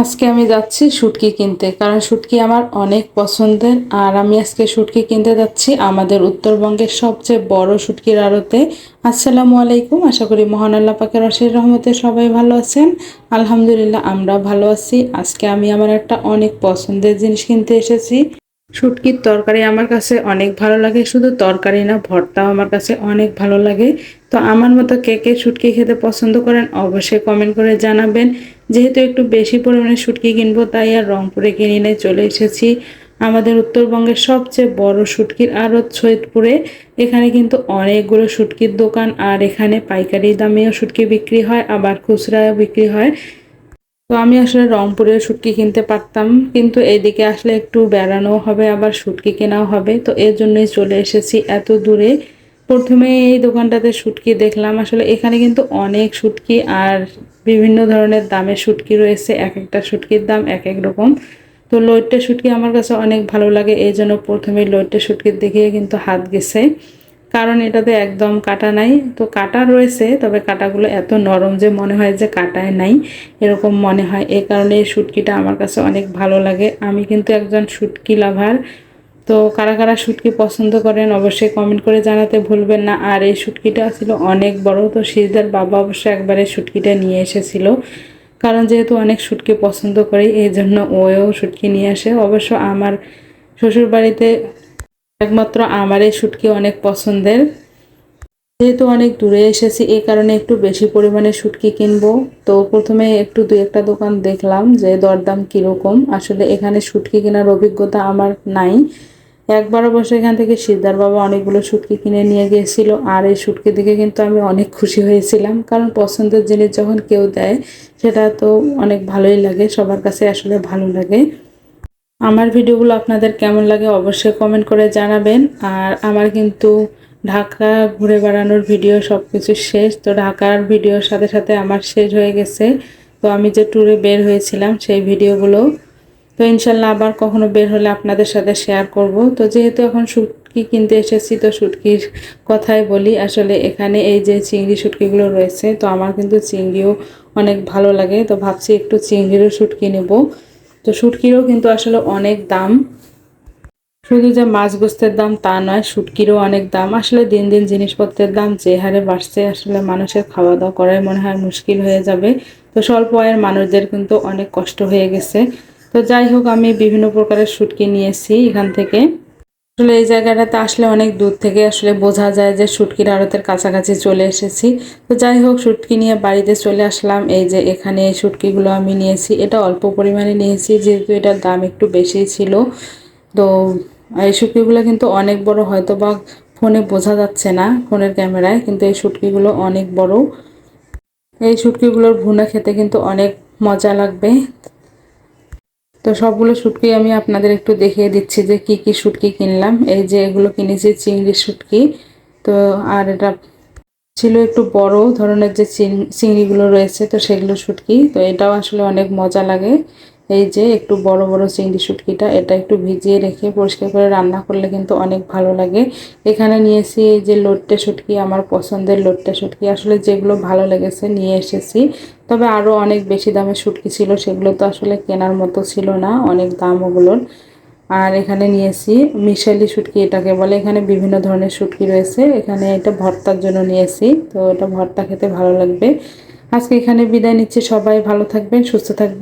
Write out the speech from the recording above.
আজকে আমি যাচ্ছি শুটকি কিনতে, কারণ শুটকি আমার অনেক পছন্দের। আর আমি আজকে শুটকি কিনতে যাচ্ছি আমাদের উত্তরবঙ্গের সবচেয়ে বড় শুটকির আড়তে। আসসালামু আলাইকুম, আশা করি মহান আল্লাহ পাকের রশির রহমতে সবাই ভালো আছেন। আলহামদুলিল্লাহ, আমরা ভালো আছি। আজকে আমি আমার একটা অনেক পছন্দের জিনিস কিনতে এসেছি। শুটকির তরকারি আমার কাছে অনেক ভালো লাগে, শুধু তরকারি না, ভর্তাও আমার কাছে অনেক ভালো লাগে। তো আমার মতো কে কে শুটকি খেতে পছন্দ করেন, অবশ্যই কমেন্ট করে জানাবেন। যেহেতু একটু বেশি পরিমাণে শুটকি কিনবো, তাই আর রংপুরে কিনে নিয়ে চলে এসেছি। আমাদের উত্তরবঙ্গের সবচেয়ে বড় শুটকির আড়ত সৈয়দপুরে। এখানে কিন্তু অনেকগুলো শুটকির দোকান, আর এখানে পাইকারি দামেও শুটকি বিক্রি হয়, আবার খুচরাও বিক্রি হয়। তো আমি আসলে রংপুরে শুটকি কিনতে পারতাম, কিন্তু এদিকে আসলে একটু বেড়ানো হবে, আবার শুটকি কেনাও হবে। তো এর জন্যই চলে এসেছি এত দূরে। প্রথমে এই দোকানটাতে শুটকি দেখলাম। আসলে এখানে কিন্তু অনেক শুটকি আর বিভিন্ন ধরনের দামের শুটকি রয়েছে। এক একটা শুটকির দাম এক এক রকম। তো লইট্টা শুটকি আমার কাছে অনেক ভালো লাগে, এই জন্য প্রথমে লইট্টা শুটকির দেখে কিন্তু হাত গেছে। কারণ এটাতে একদম কাটা নাই। তো কাটা রয়েছে, তবে কাটাগুলো এত নরম যে মনে হয় যে কাটায় নাই। এরকম মনে হয়। এই কারণে এই শুটকিটা আমার কাছে অনেক ভালো লাগে। আমি কিন্তু একজন শুটকি লাভার। তো কারা কারা শুটকি পছন্দ করেন অবশ্যই কমেন্ট করে জানাতে ভুলবেন না। আর এই শুটকিটা ছিল অনেক বড়, তো সিজদার বাবা অবশ্যই একবারে শুটকিটা নিয়ে এসেছিল। কারণ যেহেতু অনেক শুটকি পছন্দ করে, এই জন্য ওয়েও শুটকি নিয়ে আসে। অবশ্য আমার শ্বশুর বাড়িতে একমাত্র আমার এই শুটকি অনেক পছন্দের। যেহেতু অনেক দূরে এসেছি, এই কারণে একটু বেশি পরিমাণে শুটকি কিনবো। তো প্রথমে একটু দু একটা দোকান দেখলাম যে দরদাম কীরকম। আসলে এখানে শুটকি কেনার অভিজ্ঞতা আমার নাই। একবার অবশ্য এখান থেকে সিদ্ধার বাবা অনেকগুলো শুটকি কিনে নিয়ে গিয়েছিল আর এই শুটকি দিকে কিন্তু আমি অনেক খুশি হয়েছিলাম। কারণ পছন্দের জিনিস যখন কেউ দেয়, সেটা তো অনেক ভালোই লাগে, সবার কাছে আসলে ভালো লাগে। আমার ভিডিওগুলো আপনাদের কেমন লাগে অবশ্যই কমেন্ট করে জানাবেন। আর আমার কিন্তু ঢাকা ঘুরে বেড়ানোর ভিডিও সব কিছু শেষ। তো ঢাকার ভিডিওর সাথে সাথে আমার শেষ হয়ে গেছে। তো আমি যে ট্যুরে বের হয়েছিলাম সেই ভিডিওগুলো। তো ইনশাল্লাহ আবার কখনো বের হলে আপনাদের সাথে শেয়ার করব। তো যেহেতু এখন শুটকি কিনতে এসেছি, তো শুটকির কথাই বলি। আসলে এখানে এই যে চিংড়ি শুটকিগুলো রয়েছে, তো আমার কিন্তু চিংড়িও অনেক ভালো লাগে। তো ভাবছি একটু চিংড়িরও শুটকি নেব। তো শুটকিরও কিন্তু আসলে অনেক দাম। শুধু যে মাছ গোস্তের দাম তা নয়, শুটকিরও অনেক দাম। আসলে দিন দিন জিনিসপত্রের দাম যে হারে বাড়ছে, আসলে মানুষের খাওয়া দাওয়া করাই মনে হয় মুশকিল হয়ে যাবে। তো স্বল্প আয়ের মানুষদের কিন্তু অনেক কষ্ট হয়ে গেছে। তো যাই হোক, আমি বিভিন্ন প্রকারের শুটকি নিয়েছি এখান থেকে। আসলে এই জায়গাটাতে আসলে অনেক দূর থেকে আসলে বোঝা যায় যে শুটকির আড়তের কাছাকাছি চলে এসেছি। তো যাই হোক শুটকি নিয়ে বাড়িতে চলে আসলাম। এই যে এখানে এই শুটকিগুলো আমি নিয়েছি। এটা অল্প পরিমাণে নিয়েছি, যেহেতু এটার দাম একটু বেশি ছিল। তো এই শুটকিগুলো কিন্তু অনেক বড় হয়তো বা ফোনে বোঝা যাচ্ছে না ফোনের ক্যামেরায়, কিন্তু এই শুটকিগুলো অনেক বড়। এই শুটকিগুলোর ভুনা খেতে কিন্তু অনেক মজা লাগবে। তো সবগুলো শুটকি আমি আপনাদের একটু দেখিয়ে দিচ্ছি যে কি কি শুটকি কিনলাম। এই যে এগুলো কিনেছি চিংড়ি শুটকি। তো আর এটা ছিল একটু বড় ধরনের যে চিংড়িগুলো রয়েছে, তো সেগুলো শুটকি। তো এটাও আসলে অনেক মজা লাগে। এই যে একটু বড় বড় চিংড়ি শুটকিটা, এটা একটু ভিজিয়ে রেখে পরিষ্কার করে রান্না করলে কিন্তু অনেক ভালো লাগে। এখানে নিয়েছি এই যে লোট্টে শুটকি, আমার পছন্দের লোট্টে শুটকি। আসলে যেগুলো ভালো লেগেছে নিয়ে এসেছি। তবে আরও অনেক বেশি দামের শুটকি ছিল, সেগুলো তো আসলে কেনার মতো ছিল না, অনেক দাম ওগুলোর। আর এখানে নিয়েছি মিশালি শুটকি, এটাকে বলে। এখানে বিভিন্ন ধরনের শুটকি রয়েছে। এখানে এটা ভর্তার জন্য নিয়েছি, তো এটা ভর্তা খেতে ভালো লাগবে। আজকে এখানে বিদায় নিচ্ছি। সবাই ভালো থাকবেন, সুস্থ থাকবেন।